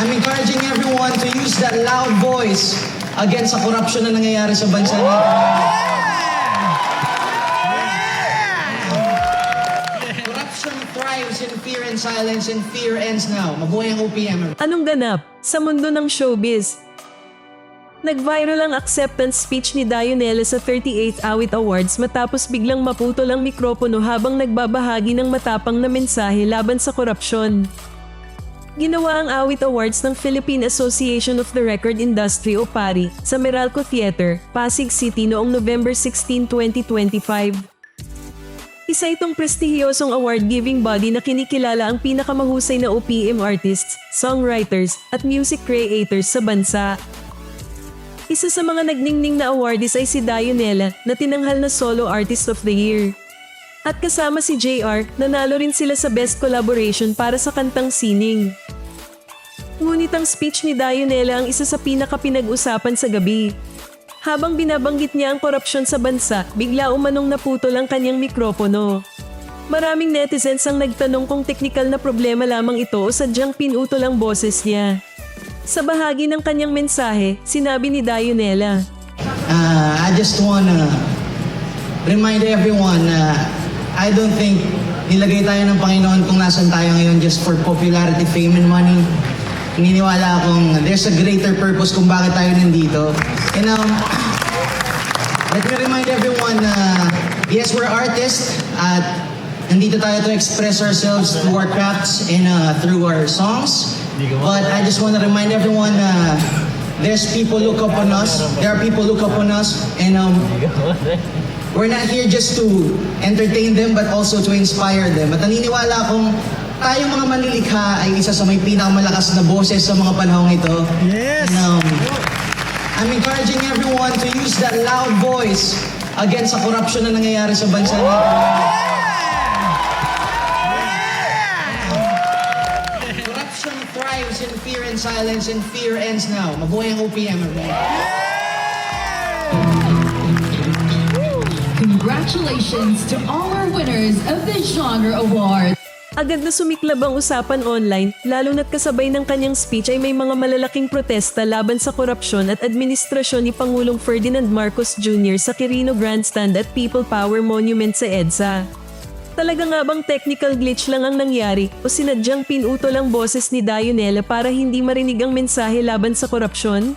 I'm encouraging everyone to use that loud voice against sa corruption na nangyayari sa bansa natin. Corruption thrives in fear and silence and fear ends now. Mabuhay ang OPM. Anong ganap sa mundo ng showbiz? Nag-viral ang acceptance speech ni Dionela sa 38th Awit Awards matapos biglang maputol ang mikropono habang nagbabahagi ng matapang na mensahe laban sa korupsyon. Ginawa ang Awit Awards ng Philippine Association of the Record Industry o PARI sa Meralco Theater, Pasig City noong November 16, 2025. Isa itong prestihiyosong award-giving body na kinikilala ang pinakamahusay na OPM artists, songwriters, at music creators sa bansa. Isa sa mga nagningning na awardees ay si Dionela na tinanghal na Solo Artist of the Year. At kasama si JR, nanalo rin sila sa Best Collaboration para sa kantang Sining. Ngunit ang speech ni Dionela ang isa sa pinaka-pinag-usapan sa gabi. Habang binabanggit niya ang korupsyon sa bansa, bigla umanong naputol ang kanyang mikropono. Maraming netizens ang nagtanong kung teknikal na problema lamang ito o sadyang pinutol ang boses niya. Sa bahagi ng kanyang mensahe, sinabi ni Dionela, Uh, I just wanna remind everyone na I don't think nilagay tayo ng Panginoon kung nasan tayo ngayon just for popularity, fame, and money. Naniniwala akong there's a greater purpose kung bakit tayo nandito. And um, let me remind everyone na yes, we're artists at nandito tayo to express ourselves through our crafts and uh, through our songs. But I just want to remind everyone na there's people look up on us. There are people look up on us and um, we're not here just to entertain them but also to inspire them. At naniniwala akong tayo mga manilikha ay isa sa may pinakamalakas na boses sa mga panahong ito. Yes! And, um, I'm encouraging everyone to use that loud voice against sa corruption na nangyayari sa bansa natin. Corruption thrives in fear and silence and fear ends now. Mabuhay ang OPM. everyone. Congratulations to all our winners of the Genre Award. Agad na sumiklab ang usapan online, lalo na't kasabay ng kanyang speech ay may mga malalaking protesta laban sa korupsyon at administrasyon ni Pangulong Ferdinand Marcos Jr. sa Quirino Grandstand at People Power Monument sa EDSA. Talaga nga bang technical glitch lang ang nangyari o sinadyang pinutol ang boses ni Dionela para hindi marinig ang mensahe laban sa korupsyon?